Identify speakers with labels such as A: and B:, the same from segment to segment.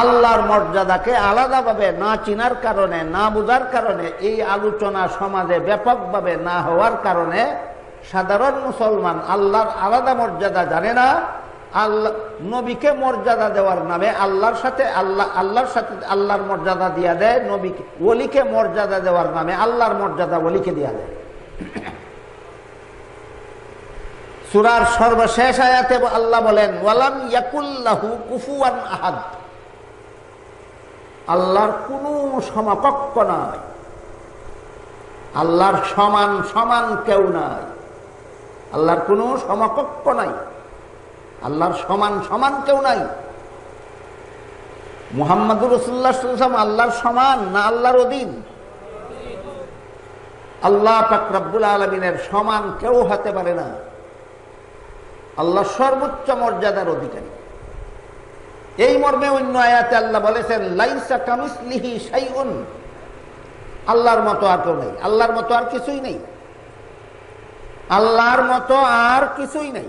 A: আল্লাহর মর্যাদাকে আলাদাভাবে না চিনার কারণে, না বোঝার কারণে, এই আলোচনা সমাজে ব্যাপকভাবে না হওয়ার কারণে সাধারণ মুসলমান আল্লাহর আলাদা মর্যাদা জানে না। আল্লাহ, নবীকে মর্যাদা দেওয়ার নামে আল্লাহর সাথে, আল্লাহ, আল্লাহর সাথে আল্লাহর মর্যাদা দিয়া দেয় নবীকে ওলিকে মর্যাদা দেওয়ার নামে আল্লাহর মর্যাদা ওলিকে দিয়া দেয়। সুরার সর্বশেষ আয়াতে আল্লাহ বলেন, ওয়ালাম ইয়াকুল্লাহু কুফুয়ান আহাদ। আল্লাহর কোনো সমকক্ষ নাই। আল্লাহর সমান সমান কেউ নাই। আল্লাহর কোনো সমকক্ষ নাই। আল্লাহর সমান সমান কেউ নাই। মুহাম্মদুর রসুল্লাহাম আল্লাহর সমান না আল্লাহর অধীন? আল্লাহ পাকরাবুল আলমিনের সমান কেউ হতে পারে না। আল্লাহ সর্বোচ্চ মর্যাদার অধিকারী। এই মর্মে অন্য আয়াতে আল্লাহ বলেছেন, লাইসা কামিসলিহি সাইউন আল্লাহর মতো আর কেউ নেই। আল্লাহর মতো আর কিছুই নেই। আল্লাহর মতো আর কিছুই নেই।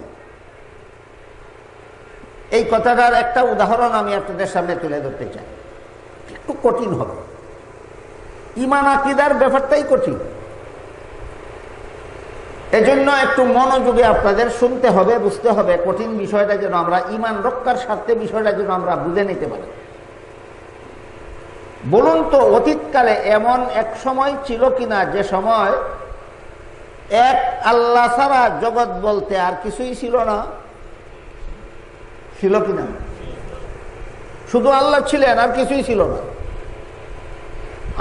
A: এই কথাটার একটা উদাহরণ আমি আপনাদের সামনে তুলে ধরতে চাই। একটু কঠিন হবে। ইমান আকিদার ব্যাপারটাই কঠিন। এজন্য একটু মনোযোগে আপনাদের শুনতে হবে, বুঝতে হবে। কঠিন বিষয়টা যেন আমরা, ইমান রক্ষার স্বার্থে বিষয়টা যেন আমরা বুঝে নিতে পারি। বলুন তো, অতীতকালে এমন এক সময় ছিল কিনা? যে সময় এক আল্লাহ ছাড়া জগৎ বলতে আর কিছুই ছিল না। ছিল কিনা? শুধু আল্লাহ ছিলেন, আর কিছুই ছিল না।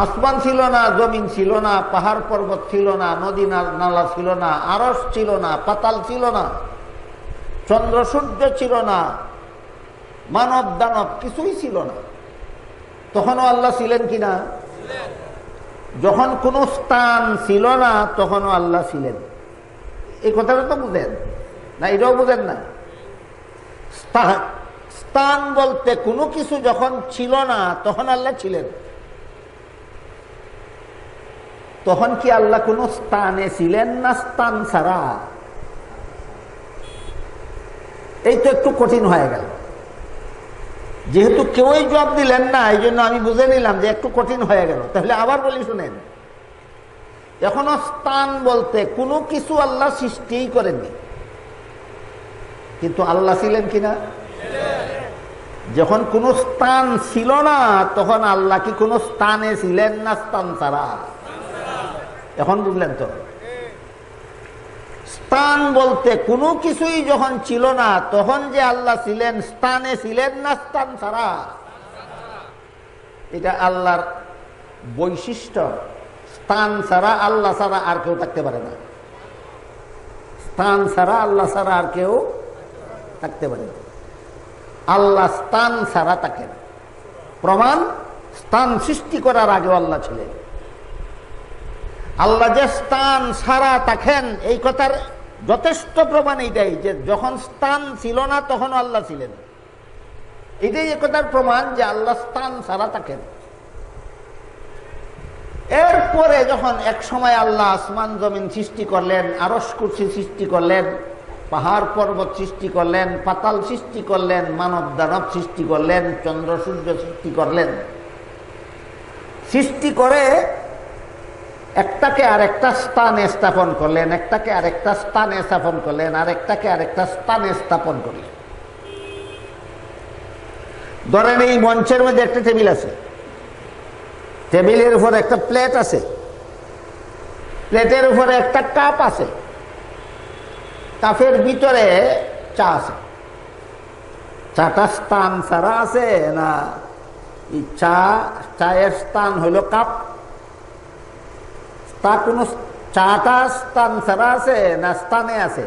A: আসমান ছিল না, জমিন ছিল না, পাহাড় পর্বত ছিল না, নদী নালা ছিল না আরস ছিল না, পাতাল ছিল না, চন্দ্র সূর্য ছিল না, মানব দানব কিছুই ছিল না। তখনও আল্লাহ ছিলেন কিনা? যখন কোনো স্থান ছিল না, তখনও আল্লাহ ছিলেন। এই কথাটা তো বুঝেন? না, এটাও বুঝেন না। স্থান বলতে কোনো কিছু যখন ছিল না, তখন আল্লাহ ছিলেন। তখন কি আল্লাহ কোন স্থানে ছিলেন না স্থান ছাড়া? এই তো একটু কঠিন হয়ে গেল। যেহেতু কেউই জবাব দিলেন না, এই জন্য আমি বুঝে নিলাম যে একটু কঠিন হয়ে গেল। তাহলে আবার বলি, শুনেন। এখনও স্থান বলতে কোনো কিছু আল্লাহ সৃষ্টিই করেননি। কিন্তু আল্লাহ ছিলেন কিনা যখন কোন স্থান ছিল না, তখন আল্লাহ কি কোন স্থানে ছিলেন না স্থান ছাড়া? এখন বুঝলেন তো? স্থান বলতে কোনো কিছুই যখন ছিল না, তখন যে আল্লাহ ছিলেন, স্থানে ছিলেন না স্থান ছাড়া। এটা আল্লাহর বৈশিষ্ট্য। স্থান ছাড়া আল্লাহ ছাড়া আর কেউ থাকতে পারে না। স্থান ছাড়া আল্লাহ ছাড়া আর কেউ থাকতে পারে না। আল্লাহ স্থান ছাড়া থাকেন প্রমাণ, স্থান সৃষ্টি করার আগেও আল্লাহ ছিলেন। আল্লাহ যে স্থান সারা থাকেন, এই কথার যথেষ্ট প্রমাণ এইটাই যে যখন স্থান ছিল না তখন আল্লাহ ছিলেন। এটাই এ কথার প্রমাণ যে আল্লাহ স্থান সারা থাকেন। এরপরে যখন এক সময় আল্লাহ আসমান জমিন সৃষ্টি করলেন আরস কুর্সি সৃষ্টি করলেন, পাহাড় পর্বত সৃষ্টি করলেন, পাতাল সৃষ্টি করলেন, মানব দানব সৃষ্টি করলেন, চন্দ্র সূর্য সৃষ্টি করলেন। সৃষ্টি করে একটাকে আর একটা স্থানে স্থাপন করলেন, একটাকে আরেকটা স্থানে স্থাপন করলেন, আরেকটাকে আরেকটা স্থানে স্থাপন করলেন। ধরেন এই মঞ্চের মধ্যে একটা টেবিল আছে। টেবিলের উপর একটা প্লেট আছে। প্লেটের উপরে একটা কাপ আছে। কাপের ভিতরে চা আছে। চাটা স্থান ছাড়া আছে না? চা, চায়ের স্থান হলো কাপ। তা কোনো চাটা স্থান ছাড়া আছে না স্থানে আছে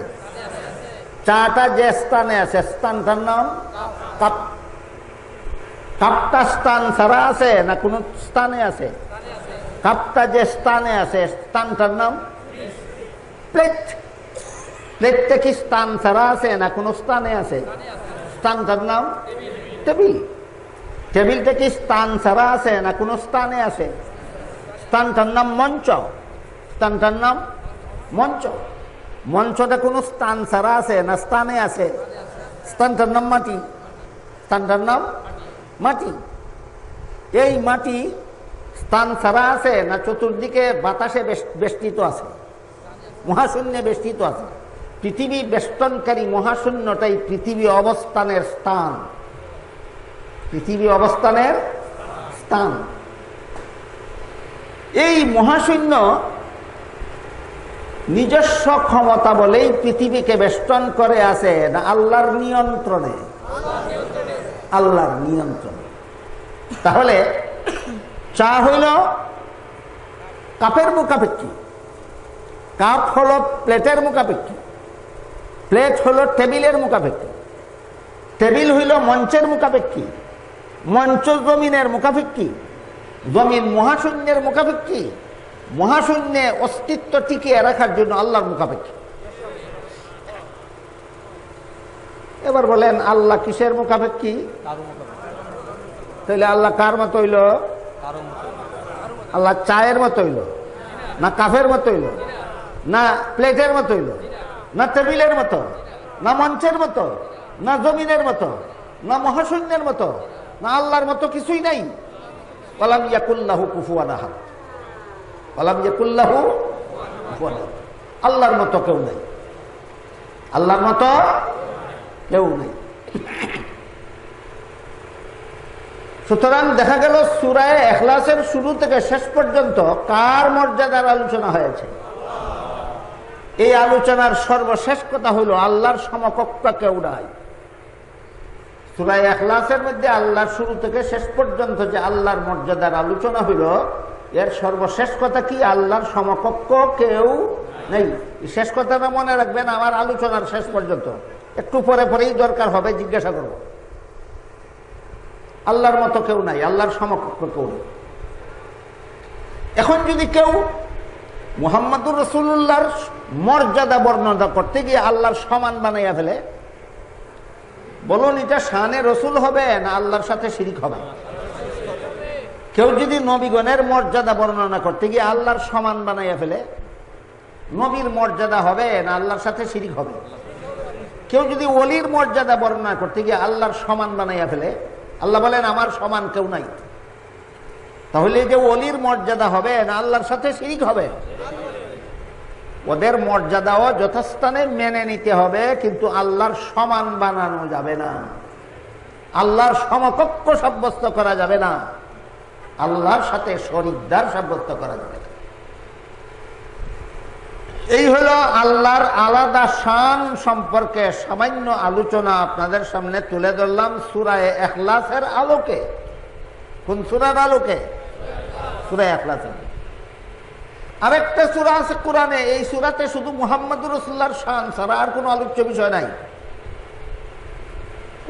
A: চাটা যে স্থানে আছে স্থানটার নাম কাপ কাপটা স্থান ছাড়া আছে না কোনো স্থানে আছে কাপটা যে স্থানে আছে স্থানটার নাম প্লেট প্লেটটা কি স্থান ছাড়া আছে না কোনো স্থানে আছে স্থানটার নাম টেবিল টেবিলটা কি স্থান ছাড়া আছে না কোনো স্থানে আছে স্থানটার নাম মঞ্চ স্থানটার নাম মঞ্চ। মঞ্চটা কোনো স্থান ছাড়া আছে না স্থানে আছে? স্থানটার নাম মাটি। স্থানটার নাম মাটি। এই মাটি স্থান ছাড়া আছে না চতুর্দিকে বাতাসে বেষ্টিত আছে? মহাশূন্যে বেষ্টিত আছে। পৃথিবী বেষ্টনকারী মহাশূন্যটাই পৃথিবী অবস্থানের স্থান। পৃথিবী অবস্থানের স্থান। এই মহাশূন্য নিজস্ব ক্ষমতা বলেই পৃথিবীকে বেষ্টন করে আছে না আল্লাহর নিয়ন্ত্রণে? আল্লাহর নিয়ন্ত্রণে। তাহলে চা হইল কাপের মুখাপেক্ষী। কাপ হলো প্লেটের মুখাপেক্ষী। প্লেট হলো টেবিলের মুখাপেক্ষী। টেবিল হইল মঞ্চের মুখাপেক্ষী। মঞ্চ জমিনের মুখাপেক্ষী। জমিন মহাশূন্যের মুখাপেক্ষী। মহাশূন্যে অস্তিত্ব টিকিয়ে রাখার জন্য আল্লাহর মুখাপেক্ষী। এবার বলেন আল্লাহ কিসের মুখাপেক্ষী? তাহলে আল্লাহ কার মতো হইল? আল্লাহ চায়ের মতো হইল? না কাফের মতো হইল? না প্লেটের মতো হইল? না টেবিলের মতো? না মঞ্চের মতো? না জমিনের মতো? না মহাশূন্যের মতো? না আল্লাহর মতো কিছুই নাই? কলাম ইয়াকুল্লাহ কুফুয়ান আহাদ। আল্লাহর মতো কেউ নেই। আল্লাহর মতো কেউ নেই। সুতরাং দেখা গেল সুরায় এখলাসের শুরু থেকে শেষ পর্যন্ত কার মর্যাদার আলোচনা হয়েছে? এই আলোচনার সর্বশেষ কথা হইল আল্লাহর সমকক্ষ কেউ নাই। সুরায় এখলাসের মধ্যে আল্লাহর শুরু থেকে শেষ পর্যন্ত যে আল্লাহর মর্যাদার আলোচনা হইল এর সর্বশেষ কথা কি? আল্লাহর সমকক্ষ কেউ নেই। শেষ কথাটা মনে রাখবেন, আমার আলোচনার শেষ পর্যন্ত। একটু পরে পরেই দরকার হবে, জিজ্ঞাসা করব। আল্লাহর মতো কেউ নাই, আল্লাহর সমকক্ষ কেউ নেই। এখন যদি কেউ মোহাম্মদুর রসুল্লাহর মর্যাদা বর্ণনা করতে গিয়ে আল্লাহর সমান বানাইয়া ফেলে, বলুন এটা শানে রসুল হবে না আল্লাহর সাথে শিরিক হবে? কেউ যদি নবীগণের মর্যাদা বর্ণনা করতে গিয়ে আল্লাহর সমান বানাইয়া ফেলে, নবীর মর্যাদা হবে না আল্লাহর সাথে শিরিক হবে? কেউ যদি অলির মর্যাদা বর্ণনা করতে গিয়ে আল্লাহর সমান বানাইয়া ফেলে, আল্লাহ বলেন, আমার সমান কেউ নাই। তাহলে যে অলির মর্যাদা হবে না আল্লাহর সাথে শিরিক হবে? ওদের মর্যাদাও যথাস্থানে মেনে নিতে হবে, কিন্তু আল্লাহর সমান বানানো যাবে না। আল্লাহর সমকক্ষ সাব্যস্ত করা যাবে না। আল্লাহর সাথে শরিকদার সাব্যস্ত করা যাবে। এই হলো আল্লাহর আলাদা শান সম্পর্কে সামান্য আলোচনা আপনাদের সামনে তুলে ধরলাম সুরায় এখলাসের আলোকে। কোন সুরার আলোকে? সুরায় এখলাসের আরেকটা সুরা আছে কোরআনে, এই সুরাতে শুধু মুহাম্মদুর রসুল্লাহর শান ছাড়া আর কোনো আলোচ্য বিষয় নাই।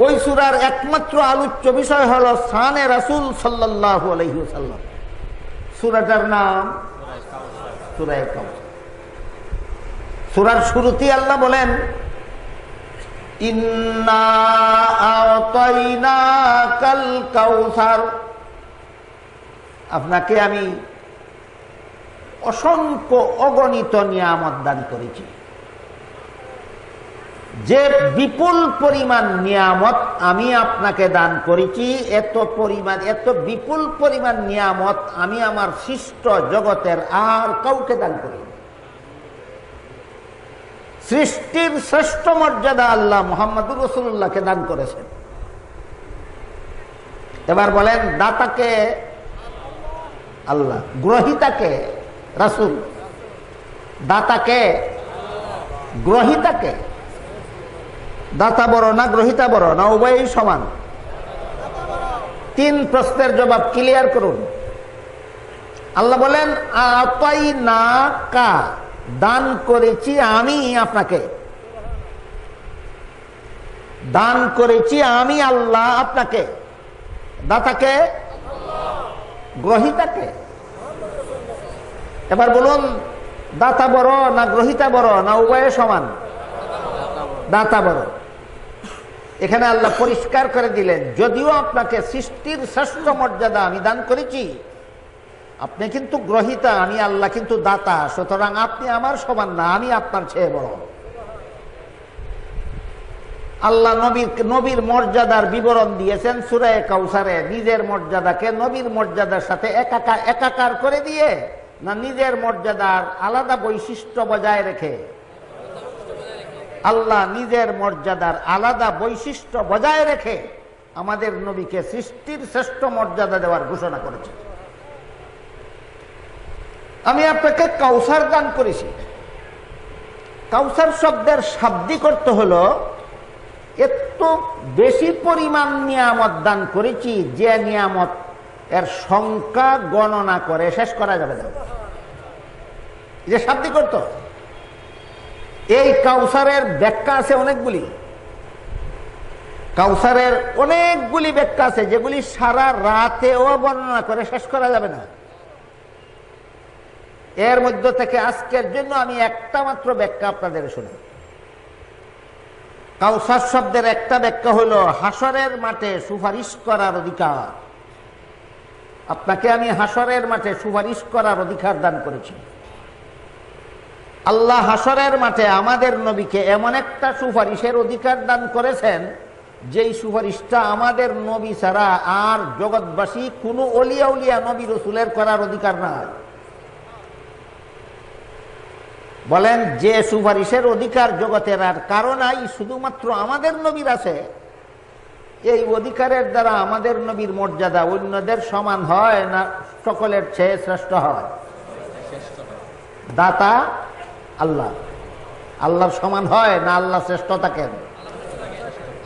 A: ওই সুরার একমাত্র আলোচ্য বিষয় হল সানে রাসুল সাল্লাহ আলহিউসাল্লাম সুরাটার নাম সুরায় সুরার শুরুতেই আল্লাহ বলেন আপনাকে আমি অসংখ্য অগণিত নিয়ামত দান করেছি। যে বিপুল পরিমাণ নিয়ামত আমি আপনাকে দান করেছি, এত পরিমাণ, এত বিপুল পরিমাণ নিয়ামত আমি আমার সৃষ্ট জগতের আর কাউকে দান করি সৃষ্টির শ্রেষ্ঠ মর্যাদা আল্লাহ মোহাম্মদুর রসুল্লাহকে দান করেছেন। এবার বলেন, দাতাকে আল্লাহ, গ্রহিতাকে রাসুল, দাতাকে, গ্রহিতাকে দাতা বড় না গ্রহিতা বড়, না উভয়ই সমান। তিন প্রশ্নের জবাব ক্লিয়ার করুন। আল্লাহ বলেন আপাই না কা দান করেছি আমি আপনাকে। দান করেছি আমি আল্লাহ আপনাকে। দাতাকে, গ্রহিতাকে। এবার বলুন, দাতা বড় না গ্রহিতা বড়, না উভয়ে সমান? দাতা বড়। এখানে আল্লাহ পরিষ্কার করে দিলেন, যদিও আপনাকে সৃষ্টির শ্রেষ্ঠ মর্যাদা আমি দান করেছি, আপনি কিন্তু গ্রহিতা, আমি আল্লাহ কিন্তু দাতা, সুতরাং আপনি আমার সমান না, আমি আপনার চেয়ে বড়। আল্লাহ নবীর নবীর মর্যাদার বিবরণ দিয়েছেন সুরায় কাউসারে, নিজের মর্যাদাকে নবীর মর্যাদার সাথে একাকার একাকার করে দিয়ে, না নিজের মর্যাদার আলাদা বৈশিষ্ট্য বজায় রেখে। আল্লাহ নিজের মর্যাদার আলাদা বৈশিষ্ট্য বজায় রেখে আমাদের নবীকে সৃষ্টির শ্রেষ্ঠ মর্যাদা দেওয়ার ঘোষণা করেছে আমি আপনাকে কাউসার দান করেছি। কাউসার শব্দের শাব্দিক অর্থ হলো এত বেশি পরিমাণ নিয়ামত দান করেছি, যে নিয়ামত এর সংখ্যা গণনা করে শেষ করা যাবে না। যে শাব্দিক অর্থ? এই কাউসারের ব্যাখ্যা আছে অনেকগুলি। কাউসারের অনেকগুলি ব্যাখ্যা আছে, যেগুলি সারা রাতেও বর্ণনা করে, শেষ করা যাবে না। এর মধ্য থেকে আজকের জন্য আমি একটা মাত্র ব্যাখ্যা আপনাদের শুনি কাউসার শব্দের একটা ব্যাখ্যা হলো, হাসরের মাঠে সুপারিশ করার অধিকার। আপনাকে আমি হাসরের মাঠে সুপারিশ করার অধিকার দান করেছি। আল্লাহ হাসরের মাঠে আমাদের নবীকে এমন একটা সুপারিশের অধিকার দান করেছেন, যেই সুপারিশটা আমাদের নবী ছাড়া আর জগৎবাসী, কোনো অলিয়া উলিয়া নবী রসুলের করার অধিকার নাই। বলেন, যে সুপারিশের অধিকার জগতের আর কারণাই শুধুমাত্র আমাদের নবীর আছে। এই অধিকারের দ্বারা আমাদের নবীর মর্যাদা অন্যদের সমান হয় না, সকলের চেয়ে শ্রেষ্ঠ হয়। দাতা আল্লাহ। আল্লাহর সমান হয় না আল্লাহ শ্রেষ্ঠ থাকেন?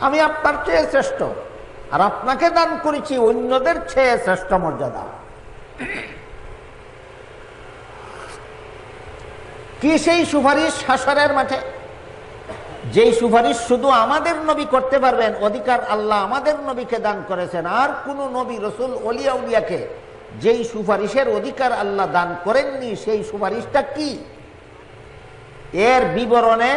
A: আমি আপনার চেয়ে শ্রেষ্ঠ। আর আপনাকে দান করেছি অন্যদের চেয়ে শ্রেষ্ঠ মর্যাদা। কি সেই সুপারিশ হাসরের মাঠে? যেই সুপারিশ শুধু আমাদের নবী করতে পারবেন, অধিকার আল্লাহ আমাদের নবীকে দান করেছেন। আর কোন নবী, রসুল, অলিয়া উলিয়াকে যেই সুপারিশের অধিকার আল্লাহ দান করেননি, সেই সুপারিশটা কি? এর বিবরণে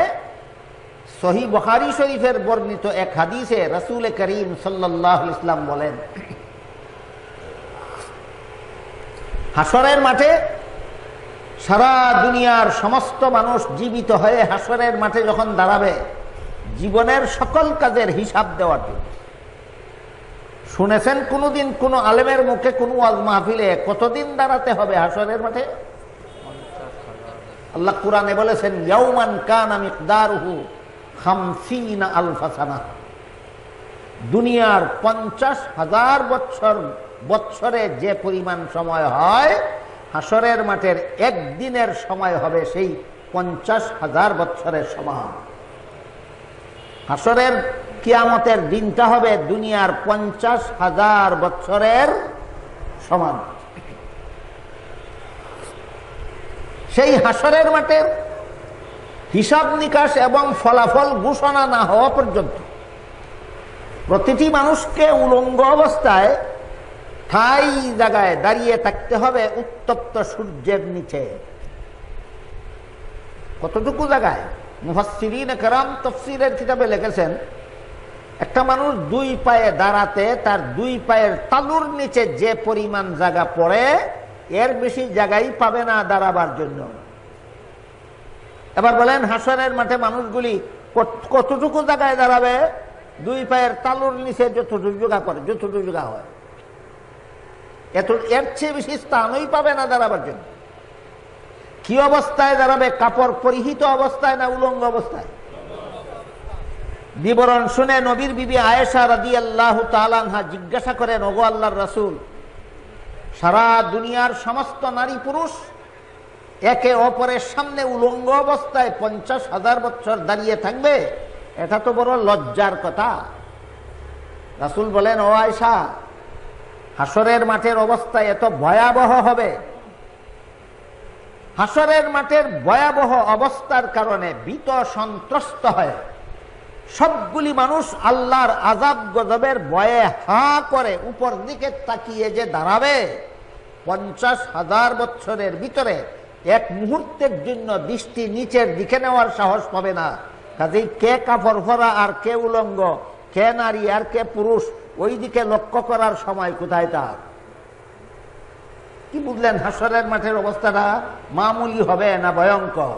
A: সহি বখারি শরীফের বর্ণিত এক হাদিসে রসুল করিম সাল্লাহ ইসলাম বলেন হাসরের মাঠে সারা দুনিয়ার সমস্ত মানুষ জীবিত হয়ে হাসরের মাঠে যখন দাঁড়াবে, জীবনের সকল কাজের হিসাব দেওয়ার জন্য। শুনেছেন কোনোদিন কোনো আলেমের মুখে কোন ওয়াজ মাহফিলে কতদিন দাঁড়াতে হবে হাসরের মাঠে? আল্লাহ কোরআনে বলেছেন, ইয়াউমান কান আমি দারুহু খামসিনা আলফাসানা দুনিয়ার পঞ্চাশ হাজার বছর বৎসরে যে পরিমাণ সময় হয় হাসরের মাঠের একদিনের সময় হবে সেই পঞ্চাশ হাজার বছরের সমান হাসরের কিয়ামতের দিনটা হবে দুনিয়ার পঞ্চাশ হাজার বৎসরের সমান। সেই হাসরের মাঠের হিসাব নিকাশ এবং ফলাফল ঘোষণা না হওয়া পর্যন্ত প্রতিটি মানুষকে উলঙ্গ অবস্থায় ঠাই জায়গায় দাঁড়িয়ে থাকতে হবে উত্তপ্ত সূর্যের নিচে। কতটুকু জায়গায়? মুহাসিরিন কারাম তফসিরের কিতাবে লিখেছেন, একটা মানুষ দুই পায়ে দাঁড়াতে তার দুই পায়ের তালুর নিচে যে পরিমাণ জায়গা পড়ে এর বেশি জায়গাই পাবে না দাঁড়াবার জন্য। এবার বলেন, হাসনের মাঠে মানুষগুলি কতটুকু জায়গায় দাঁড়াবে? দুই পায়ের তালুর নিচে যতটুকু যোগা করে, যতটুকু যোগা হয়। এত এর চেয়ে বেশি স্থানই পাবে না দাঁড়াবার জন্য। কি অবস্থায় দাঁড়াবে? কাপড় পরিহিত অবস্থায় না উলঙ্গ অবস্থায়? বিবরণ শুনে নবীর বিবি আয়েশা রাদি আল্লাহ জিজ্ঞাসা করেন, ওগো আল্লাহর রাসুল সারা দুনিয়ার সমস্ত নারী পুরুষ একে অপরের সামনে উলঙ্গ অবস্থায় পঞ্চাশ হাজার বছর দাঁড়িয়ে থাকবে, এটা তো বড় লজ্জার কথা। রাসুল বলেন, ও আয়সা হাসরের মাঠের অবস্থা এত ভয়াবহ হবে। হাসরের মাঠের ভয়াবহ অবস্থার কারণে ভীত সন্ত্রস্ত হয়। সবগুলি মানুষ আল্লাহর আজাব গজবের ভয়ে হা করে উপর দিকে তাকিয়ে যে দাঁড়াবে। পঞ্চাশ হাজার বছরের ভিতরে এক মুহূর্তের জন্য দৃষ্টি নিচের দিকে নেওয়ার সাহস পাবে না। কাজেই কে কাপড় ভরা আর কে উলঙ্গ, কে নারী আর কে পুরুষ ওই দিকে লক্ষ্য করার সময় কোথায় তার? কি বুঝলেন হাসরের মাঠের অবস্থাটা? মামুলি হবে না ভয়ঙ্কর।